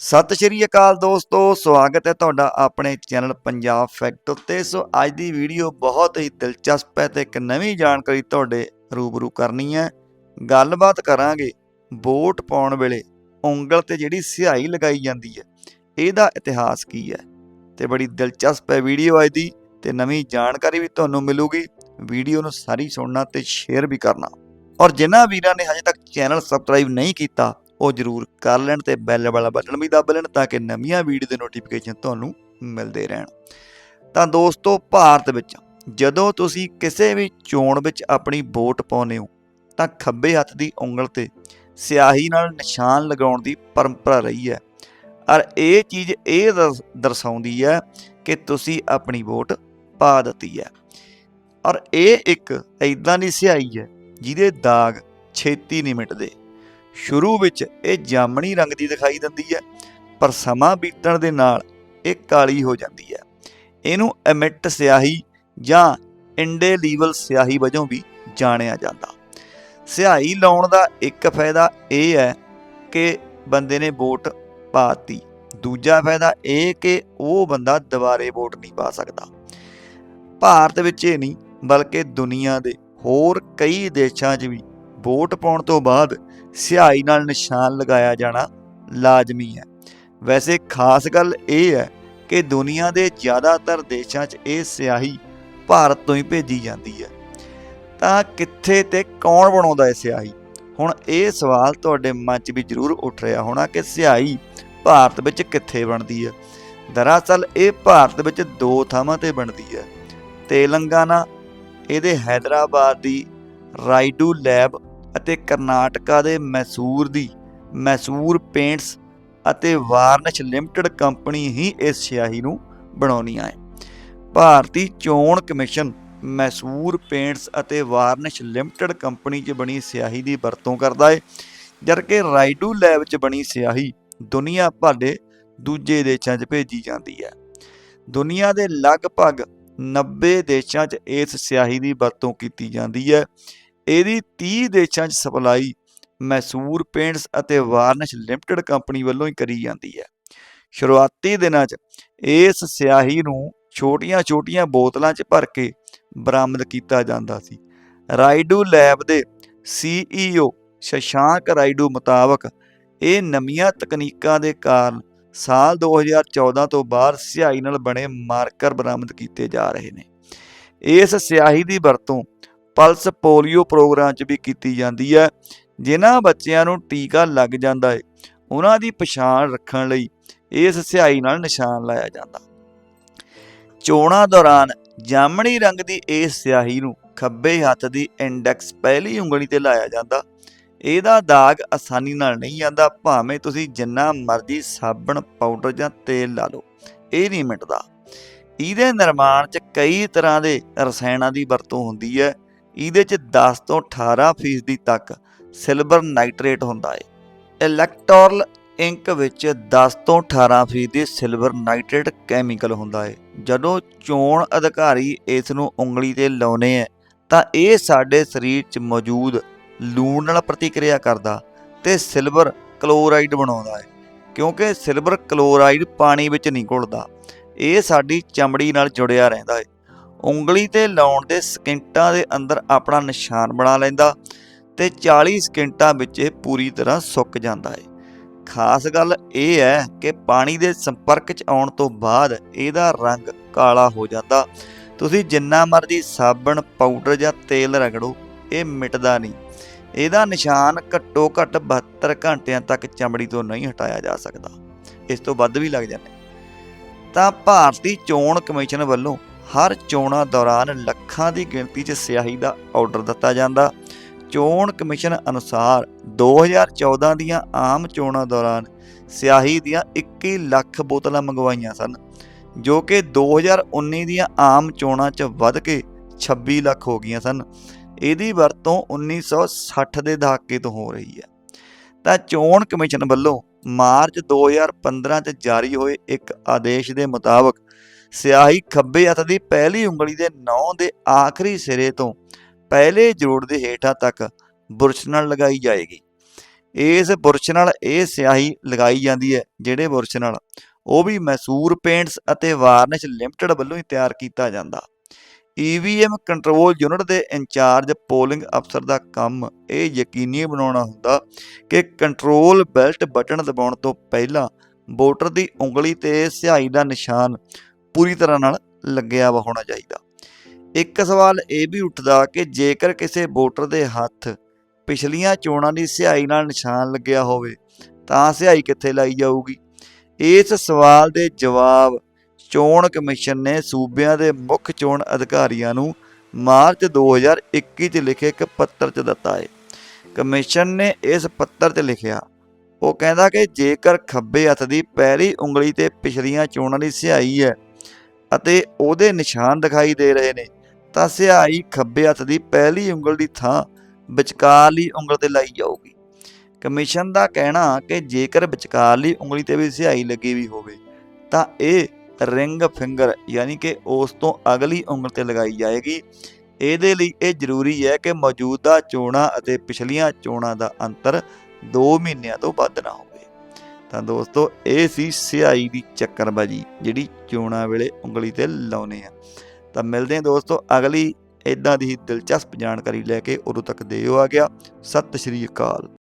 ਸਤਿ ਸ਼੍ਰੀ ਅਕਾਲ ਦੋਸਤੋ, ਸਵਾਗਤ ਹੈ ਤੁਹਾਡਾ ਆਪਣੇ ਚੈਨਲ ਪੰਜਾਬ ਫੈਕਟ ਉੱਤੇ ਸੋ ਅੱਜ ਦੀ ਵੀਡੀਓ ਬਹੁਤ ਹੀ ਦਿਲਚਸਪ ਹੈ ਤੇ ਇੱਕ ਨਵੀਂ ਜਾਣਕਾਰੀ ਤੁਹਾਡੇ ਰੂਬਰੂ ਕਰਨੀ ਹੈ। ਗੱਲਬਾਤ ਕਰਾਂਗੇ ਵੋਟ ਪਾਉਣ ਵੇਲੇ ਉਂਗਲ ਤੇ ਜਿਹੜੀ ਸਿਹਾਈ ਲਗਾਈ ਜਾਂਦੀ ਹੈ, ਇਹਦਾ ਇਤਿਹਾਸ ਕੀ ਹੈ? ਤੇ ਬੜੀ ਦਿਲਚਸਪ ਹੈ ਵੀਡੀਓ ਅੱਜ ਦੀ ਤੇ ਨਵੀਂ ਜਾਣਕਾਰੀ ਵੀ ਤੁਹਾਨੂੰ ਮਿਲੂਗੀ। ਵੀਡੀਓ ਨੂੰ ਸਾਰੀ ਸੁਣਨਾ ਤੇ ਸ਼ੇਅਰ ਵੀ ਕਰਨਾ। ਔਰ ਜਿਨ੍ਹਾਂ ਵੀਰਾਂ ਨੇ ਹਜੇ ਤੱਕ ਚੈਨਲ ਸਬਸਕ੍ਰਾਈਬ ਨਹੀਂ ਕੀਤਾ ਉਹ ਜਰੂਰ ਕਰ ਲੈਣ ਤੇ ਬੈਲ ਵਾਲਾ ਬਟਨ ਵੀ ਦੱਬ ਲੈਣ ਤਾਂ ਕਿ ਨਵੀਆਂ ਵੀਡੀਓ ਦੇ ਨੋਟੀਫਿਕੇਸ਼ਨ ਤੁਹਾਨੂੰ ਮਿਲਦੇ ਰਹਿਣ। ਤਾਂ ਦੋਸਤੋ, ਭਾਰਤ ਵਿੱਚ ਜਦੋਂ ਤੁਸੀਂ ਕਿਸੇ ਵੀ ਚੋਣ ਵਿੱਚ ਆਪਣੀ ਵੋਟ ਪਾਉਂਦੇ ਹੋ, ਤਾਂ ਖੱਬੇ ਹੱਥ ਦੀ ਉਂਗਲ ਤੇ ਸਿਆਹੀ ਨਾਲ ਨਿਸ਼ਾਨ ਲਗਾਉਣ ਦੀ ਪਰੰਪਰਾ ਰਹੀ ਹੈ। ਔਰ ਇਹ ਚੀਜ਼ ਇਹ ਦਰਸ- ਦਰਸਾਉਂਦੀ ਹੈ ਕਿ ਤੁਸੀਂ ਆਪਣੀ ਵੋਟ ਪਾ ਦਿੱਤੀ ਹੈ। ਔਰ ਇਹ ਇੱਕ ਐਦਾਂ ਦੀ ਸਿਆਹੀ ਹੈ ਜਿਹਦੇ ਦਾਗ ਛੇਤੀ ਨਹੀਂ ਮਿਟਦੇ ਸ਼ੁਰੂ ਵਿੱਚ ਇਹ ਜਾਮਣੀ ਰੰਗ ਦੀ ਦਿਖਾਈ ਦਿੰਦੀ ਹੈ, ਪਰ ਸਮਾਂ ਬੀਤਣ ਦੇ ਨਾਲ ਇਹ ਕਾਲੀ ਹੋ ਜਾਂਦੀ ਹੈ। ਇਹਨੂੰ ਐਮਿਟ ਸਿਆਹੀ ਜਾਂ ਇੰਡੇਲੀਵਲ ਸਿਆਹੀ ਵਜੋਂ ਵੀ ਜਾਣਿਆ ਜਾਂਦਾ। ਸਿਆਹੀ ਲਾਉਣ ਦਾ ਇੱਕ ਫਾਇਦਾ ਇਹ ਹੈ ਕਿ ਬੰਦੇ ਨੇ ਵੋਟ ਪਾਤੀ। ਦੂਜਾ ਫਾਇਦਾ ਇਹ ਕਿ ਉਹ ਬੰਦਾ ਦੁਬਾਰੇ ਵੋਟ ਨਹੀਂ ਪਾ ਸਕਦਾ। ਭਾਰਤ ਵਿੱਚ ਇਹ ਨਹੀਂ, ਬਲਕਿ ਦੁਨੀਆ ਦੇ ਹੋਰ ਕਈ ਦੇਸ਼ਾਂ 'ਚ ਵੀ ਵੋਟ ਪਾਉਣ ਤੋਂ ਬਾਅਦ ਸਿਹਾਈ ਨਾਲ ਨਿਸ਼ਾਨ ਲਗਾਇਆ ਜਾਣਾ ਲਾਜ਼ਮੀ ਹੈ। ਵੈਸੇ ਖਾਸ ਗੱਲ ਇਹ ਹੈ ਕਿ ਦੁਨੀਆ ਦੇ ਜ਼ਿਆਦਾਤਰ ਦੇਸ਼ਾਂ 'ਚ ਇਹ ਸਿਆਹੀ ਭਾਰਤ ਤੋਂ ਹੀ ਭੇਜੀ ਜਾਂਦੀ ਹੈ। ਤਾਂ ਕਿੱਥੇ ਤੇ ਕੌਣ ਬਣਾਉਂਦਾ ਹੈ ਸਿਆਹੀ? ਹੁਣ ਇਹ ਸਵਾਲ ਤੁਹਾਡੇ ਮਨ 'ਚ ਵੀ ਜ਼ਰੂਰ ਉੱਠ ਰਿਹਾ ਹੋਣਾ ਕਿ ਸਿਆਹੀ ਭਾਰਤ ਵਿੱਚ ਕਿੱਥੇ ਬਣਦੀ ਹੈ। ਦਰਅਸਲ ਇਹ ਭਾਰਤ ਵਿੱਚ ਦੋ ਥਾਵਾਂ ਤੇ ਬਣਦੀ ਹੈ। ਤੇਲੰਗਾਨਾ, ਇਹਦੇ ਹైదరాబాద్ ਦੀ ਰਾਈਡੂ ਲੈਬ ਅਤੇ ਕਰਨਾਟਕਾ ਦੇ ਮੈਸੂਰ ਦੀ, ਮੈਸੂਰ ਪੇਂਟਸ ਅਤੇ ਵਾਰਨਿਸ਼ ਲਿਮਟਿਡ ਕੰਪਨੀ ਹੀ ਇਸ ਸਿਆਹੀ ਨੂੰ ਬਣਾਉਣੀ ਹੈ ਭਾਰਤੀ ਚੋਣ ਕਮਿਸ਼ਨ ਮੈਸੂਰ ਪੇਂਟਸ ਅਤੇ ਵਾਰਨਿਸ਼ ਲਿਮਟਿਡ ਕੰਪਨੀ 'ਚ ਬਣੀ ਸਿਆਹੀ ਦੀ ਵਰਤੋਂ ਕਰਦਾ ਹੈ ਜਦਕਿ ਰਾਈਡੂ ਲੈਬ 'ਚ ਬਣੀ ਸਿਆਹੀ ਦੁਨੀਆ ਭਰ ਦੇ ਦੂਜੇ ਦੇਸ਼ਾਂ 'ਚ ਭੇਜੀ ਜਾਂਦੀ ਹੈ ਦੁਨੀਆ ਦੇ ਲਗਭਗ 90 ਦੇਸ਼ਾਂ 'ਚ ਇਸ ਸਿਆਹੀ ਦੀ ਵਰਤੋਂ ਕੀਤੀ ਜਾਂਦੀ ਹੈ ਇਹਦੀ 30 ਦੇਸ਼ਾਂ 'ਚ ਸਪਲਾਈ ਮੈਸੂਰ ਪੇਂਟਸ ਅਤੇ ਵਾਰਨਿਸ਼ ਲਿਮਟਿਡ ਕੰਪਨੀ ਵੱਲੋਂ ਹੀ ਕਰੀ ਜਾਂਦੀ ਹੈ। ਸ਼ੁਰੂਆਤੀ ਦਿਨਾਂ 'ਚ ਇਸ ਸਿਆਹੀ ਨੂੰ ਛੋਟੀਆਂ-ਛੋਟੀਆਂ ਬੋਤਲਾਂ 'ਚ ਭਰ ਕੇ ਬਰਾਮਦ ਕੀਤਾ ਜਾਂਦਾ ਸੀ। ਰਾਈਡੂ ਲੈਬ ਦੇ ਸੀਈਓ ਸ਼ਸ਼ਾਂਕ ਰਾਈਡੂ ਮੁਤਾਬਕ ਇਹ ਨਵੀਆਂ ਤਕਨੀਕਾਂ ਦੇ ਕਾਰਨ ਸਾਲ 2014 ਤੋਂ ਬਾਅਦ ਸਿਆਹੀ ਨਾਲ ਬਣੇ ਮਾਰਕਰ ਬਰਾਮਦ ਕੀਤੇ ਜਾ ਰਹੇ ਨੇ। ਇਸ ਸਿਆਹੀ ਦੀ ਵਰਤੋਂ ਪਲਸ ਪੋਲੀਓ ਪ੍ਰੋਗਰਾਮ 'ਚ ਵੀ ਕੀਤੀ ਜਾਂਦੀ ਹੈ, ਜਿਨ੍ਹਾਂ ਬੱਚਿਆਂ ਨੂੰ ਟੀਕਾ ਲੱਗ ਜਾਂਦਾ ਹੈ ਉਹਨਾਂ ਦੀ ਪਛਾਣ ਰੱਖਣ ਲਈ ਇਸ ਸਿਆਹੀ ਨਾਲ ਨਿਸ਼ਾਨ ਲਾਇਆ ਜਾਂਦਾ। ਚੋਣਾਂ ਦੌਰਾਨ ਜਾਮਣੀ ਰੰਗ ਦੀ ਇਸ ਸਿਆਹੀ ਨੂੰ ਖੱਬੇ ਹੱਥ ਦੀ ਇੰਡੈਕਸ ਪਹਿਲੀ ਉਂਗਲੀ ਤੇ ਲਾਇਆ ਜਾਂਦਾ। ਇਹਦਾ ਦਾਗ ਆਸਾਨੀ ਨਾਲ ਨਹੀਂ ਜਾਂਦਾ ਭਾਵੇਂ ਤੁਸੀਂ ਜਿੰਨਾ ਮਰਜ਼ੀ ਸਾਬਣ ਪਾਊਡਰ ਜਾਂ ਤੇਲ ਲਾ ਲਓ, ਇਹ ਨਹੀਂ ਮਿਟਦਾ। ਇਹਦੇ ਨਿਰਮਾਣ 'ਚ ਕਈ ਤਰ੍ਹਾਂ ਦੇ ਰਸਾਇਣਾਂ ਦੀ ਵਰਤੋਂ ਹੁੰਦੀ ਹੈ ਇਹਦੇ 'ਚ 10 ਤੋਂ 18% ਫੀਸਦੀ ਤੱਕ ਸਿਲਵਰ ਨਾਈਟ੍ਰੇਟ ਹੁੰਦਾ ਹੈ ਇਲੈਕਟ੍ਰੋਲ ਇੰਕ ਵਿੱਚ 10 ਤੋਂ 18% ਫੀਸਦੀ ਸਿਲਵਰ ਨਾਈਟ੍ਰੇਟ ਕੈਮੀਕਲ ਹੁੰਦਾ ਹੈ ਜਦੋਂ ਚੋਣ ਅਧਿਕਾਰੀ ਇਸ ਨੂੰ ਉਂਗਲੀ ਤੇ ਲਾਉਨੇ ਹੈ ਤਾਂ ਇਹ ਸਾਡੇ ਸਰੀਰ 'ਚ ਮੌਜੂਦ ਲੂਣ ਨਾਲ ਪ੍ਰਤੀਕਿਰਿਆ ਕਰਦਾ ਤੇ ਸਿਲਵਰ ਕਲੋਰਾਈਡ ਬਣਾਉਂਦਾ ਹੈ ਕਿਉਂਕਿ ਸਿਲਵਰ ਕਲੋਰਾਈਡ ਪਾਣੀ ਵਿੱਚ ਨਹੀਂ ਘੁਲਦਾ, ਇਹ ਸਾਡੀ ਚਮੜੀ ਨਾਲ ਜੁੜਿਆ ਰਹਿੰਦਾ ਹੈ ਉਂਗਲੀ ਤੇ ਲਾਉਣ ਦੇ ਸਕਿੰਟਾਂ ਦੇ ਅੰਦਰ ਆਪਣਾ ਨਿਸ਼ਾਨ ਬਣਾ ਲੈਂਦਾ ਤੇ 40 ਸਕਿੰਟਾਂ ਵਿੱਚ ਇਹ ਪੂਰੀ ਤਰ੍ਹਾਂ ਸੁੱਕ ਜਾਂਦਾ ਹੈ ਖਾਸ ਗੱਲ ਇਹ ਹੈ ਕਿ ਪਾਣੀ ਦੇ ਸੰਪਰਕ 'ਚ ਆਉਣ ਤੋਂ ਬਾਅਦ ਇਹਦਾ ਰੰਗ ਕਾਲਾ ਹੋ ਜਾਂਦਾ। ਤੁਸੀਂ ਜਿੰਨਾ ਮਰਜ਼ੀ ਸਾਬਣ, ਪਾਊਡਰ ਜਾਂ ਤੇਲ ਰਗੜੋ, ਇਹ ਮਿਟਦਾ ਨਹੀਂ। ਇਹਦਾ ਨਿਸ਼ਾਨ ਘੱਟੋ ਘੱਟ 72 ਘੰਟਿਆਂ ਤੱਕ ਚਮੜੀ ਤੋਂ ਨਹੀਂ ਹਟਾਇਆ ਜਾ ਸਕਦਾ। ਇਸ ਤੋਂ ਵੱਧ ਵੀ ਲੱਗ ਜਾਂਦੇ। ਤਾਂ ਭਾਰਤੀ ਚੋਣ ਕਮਿਸ਼ਨ ਵੱਲੋਂ ਹਰ ਚੋਣਾਂ ਦੌਰਾਨ ਲੱਖਾਂ ਦੀ ਗਿਣਤੀ 'ਚ ਸਿਆਹੀ ਦਾ ਆਰਡਰ ਦਿੱਤਾ ਜਾਂਦਾ। ਚੋਣ ਕਮਿਸ਼ਨ ਅਨੁਸਾਰ 2014 ਦੀਆਂ ਆਮ ਚੋਣਾਂ ਦੌਰਾਨ ਸਿਆਹੀ ਦੀਆਂ 21 ਲੱਖ ਬੋਤਲਾਂ ਮੰਗਵਾਈਆਂ ਸਨ, ਜੋ ਕਿ 2019 ਦੀਆਂ ਆਮ ਚੋਣਾਂ 'ਚ ਵੱਧ ਕੇ 26 ਲੱਖ ਹੋ ਗਈਆਂ ਸਨ। ਇਹਦੀ ਵਰਤੋਂ 1960 ਦੇ ਦਹਾਕੇ ਤੋਂ ਹੋ ਰਹੀ ਹੈ। ਤਾਂ ਚੋਣ ਕਮਿਸ਼ਨ ਵੱਲੋਂ ਮਾਰਚ 2015 ਚ ਜਾਰੀ ਹੋਏ ਇੱਕ ਆਦੇਸ਼ ਦੇ ਮੁਤਾਬਕ ਸਿਆਹੀ ਖੱਬੇ ਹੱਥ ਦੀ ਪਹਿਲੀ ਉਂਗਲੀ ਦੇ ਨੌਂ ਦੇ ਆਖਰੀ ਸਿਰੇ ਤੋਂ ਪਹਿਲੇ ਜੋੜ ਦੇ ਹੇਠਾਂ ਤੱਕ ਬੁਰਸ਼ ਨਾਲ ਲਗਾਈ ਜਾਏਗੀ। ਇਸ ਬੁਰਸ਼ ਨਾਲ ਇਹ ਸਿਆਹੀ ਲਗਾਈ ਜਾਂਦੀ ਹੈ, ਜਿਹੜੇ ਬੁਰਸ਼ ਨਾਲ ਉਹ ਵੀ ਮੈਸੂਰ ਪੇਂਟਸ ਅਤੇ ਵਾਰਨਿਸ਼ ਲਿਮਟਿਡ ਵੱਲੋਂ ਹੀ ਤਿਆਰ ਕੀਤਾ ਜਾਂਦਾ। ਈਵੀਐਮ ਕੰਟਰੋਲ ਯੂਨਿਟ ਦੇ ਇੰਚਾਰਜ ਪੋਲਿੰਗ ਅਫਸਰ ਦਾ ਕੰਮ ਇਹ ਯਕੀਨੀ ਬਣਾਉਣਾ ਹੁੰਦਾ ਕਿ ਕੰਟਰੋਲ ਬੈਲਟ ਬਟਨ ਦਬਾਉਣ ਤੋਂ ਪਹਿਲਾਂ ਵੋਟਰ ਦੀ ਉਂਗਲੀ ਤੇ ਸਿਆਹੀ ਦਾ ਨਿਸ਼ਾਨ ਪੂਰੀ ਤਰ੍ਹਾਂ ਨਾਲ ਲੱਗਿਆ ਵਾ ਹੋਣਾ ਚਾਹੀਦਾ। ਇੱਕ ਸਵਾਲ ਇਹ ਵੀ ਉੱਠਦਾ ਕਿ ਜੇਕਰ ਕਿਸੇ ਵੋਟਰ ਦੇ ਹੱਥ ਪਿਛਲੀਆਂ ਚੋਣਾਂ ਦੀ ਸਿਆਹੀ ਨਾਲ ਨਿਸ਼ਾਨ ਲੱਗਿਆ ਹੋਵੇ, ਤਾਂ ਸਿਆਹੀ ਕਿੱਥੇ ਲਾਈ ਜਾਊਗੀ? ਇਸ ਸਵਾਲ ਦੇ ਜਵਾਬ ਚੋਣ ਕਮਿਸ਼ਨ ਨੇ ਸੂਬਿਆਂ ਦੇ ਮੁੱਖ ਚੋਣ ਅਧਿਕਾਰੀਆਂ ਨੂੰ ਮਾਰਚ 2021 ਚ ਲਿਖੇ ਇੱਕ ਪੱਤਰ 'ਚ ਦਿੱਤਾ ਹੈ। ਕਮਿਸ਼ਨ ਨੇ ਇਸ ਪੱਤਰ 'ਚ ਲਿਖਿਆ, ਉਹ ਕਹਿੰਦਾ ਕਿ ਜੇਕਰ ਖੱਬੇ ਹੱਥ ਦੀ ਪਹਿਲੀ ਉਂਗਲੀ ਤੇ ਪਿਛਲੀਆਂ ਚੋਣਾਂ ਦੀ ਸਿਆਹੀ ਹੈ ਅਤੇ ਉਹਦੇ ਨਿਸ਼ਾਨ ਦਿਖਾਈ ਦੇ ਰਹੇ ਨੇ। ਤਾਂ ਸਿਆਹੀ ਖੱਬੇ ਹੱਥ ਦੀ ਪਹਿਲੀ ਉਂਗਲ ਦੀ ਥਾਂ ਵਿਚਕਾਰਲੀ ਉਂਗਲ ਤੇ ਲਾਈ ਜਾਊਗੀ। ਕਮਿਸ਼ਨ ਦਾ ਕਹਿਣਾ ਕਿ ਜੇਕਰ ਵਿਚਕਾਰਲੀ ਉਂਗਲੀ ਤੇ ਵੀ ਸਿਆਹੀ ਲੱਗੀ ਵੀ ਹੋਵੇ, ਤਾਂ ਇਹ ਰਿੰਗ ਫਿੰਗਰ ਯਾਨੀ ਕਿ ਉਸ ਤੋਂ ਅਗਲੀ ਉਂਗਲ ਤੇ ਲਗਾਈ ਜਾਏਗੀ। ਇਹਦੇ ਲਈ ਇਹ ਜ਼ਰੂਰੀ ਹੈ ਕਿ ਮੌਜੂਦਾ ਚੋਣਾਂ ਅਤੇ ਪਿਛਲੀਆਂ ਚੋਣਾਂ ਦਾ ਅੰਤਰ 2 ਮਹੀਨਿਆਂ ਤੋਂ ਵੱਧ ਨਾ ਹੋਵੇ। ਤਾਂ ਦੋਸਤੋ, ਇਹ ਸੀ ਸਿਆਈ ਦੀ ਚੱਕਰਬਾਜੀ, ਜਿਹੜੀ ਚੋਣਾਂ ਵੇਲੇ ਉਂਗਲੀ ਤੇ ਲਾਉਨੇ ਆ। ਤਾਂ ਮਿਲਦੇ ਹਾਂ ਦੋਸਤੋ, ਅਗਲੀ ਇਦਾਂ ਦੀ ਹੀ ਦਿਲਚਸਪ ਜਾਣਕਾਰੀ ਲੈ ਕੇ ਉਦੋਂ ਤੱਕ ਦਿਓ ਆ ਗਿਆ। ਸਤਿ ਸ਼੍ਰੀ ਅਕਾਲ।